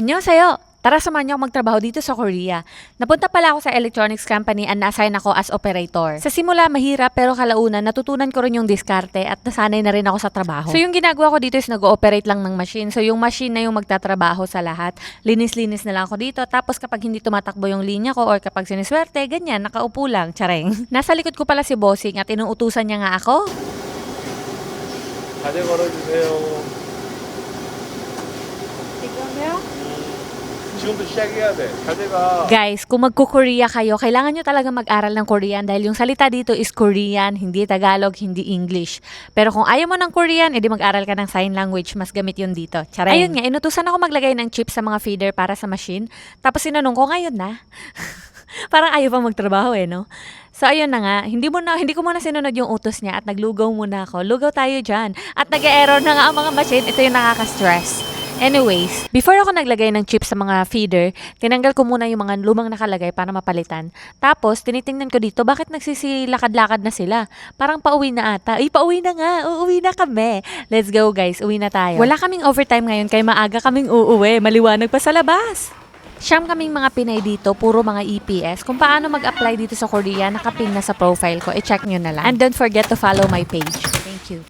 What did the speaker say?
Annyeonghaseyo! Tara samahan niyo ako magtrabaho dito sa Korea. Napunta pala ako sa electronics company and na-assign ako as operator. Sa simula mahirap pero kalaunan natutunan ko rin yung diskarte at nasanay na rin ako sa trabaho. So yung ginagawa ko dito is nag-ooperate lang ng machine. So yung machine na yung magtatrabaho sa lahat. Linis-linis na lang ako dito. Tapos kapag hindi tumatakbo yung linya ko or kapag siniswerte, ganyan, nakaupo lang, tsareng. Nasa likod ko pala si bossing at inuutusan niya nga ako. 자제 걸어주세요. 지금 부터 시작해야 돼. 자제가 Guys, kung magko-Korea kayo, kailangan nyo talaga mag-aral ng Korean dahil yung salita dito is Korean, hindi Tagalog, hindi English. Pero kung ayaw mo ng Korean, edi mag-aral ka ng sign language, mas gamit yun dito. Charay. Ayun nga, inutusan ako maglagay ng chips sa mga feeder para sa machine. Tapos sinanong ko, ngayon na. Parang ayaw pa magtrabaho eh, no? So ayun na nga, hindi mo na hindi ko muna sinunod yung utos niya at naglugaw muna ako. Lugaw tayo diyan. At nag-error na nga ang mga machine. Ito yung nakaka-stress. Anyways, before ako naglagay ng chips sa mga feeder, tinanggal ko muna yung mga lumang nakalagay para mapalitan. Tapos, tinitingnan ko dito, bakit nagsisilakad-lakad na sila? Parang pauwi na ata. Ay, pauwi na nga. Uuwi na kami. Let's go guys, uwi na tayo. Wala kaming overtime ngayon, kaya maaga kaming uuwi. Maliwanag pa sa labas. Siyam kaming mga Pinay dito, puro mga EPS. Kung paano mag-apply dito sa Korea, nakapin na sa profile ko. I-check nyo na lang. And don't forget to follow my page. Thank you.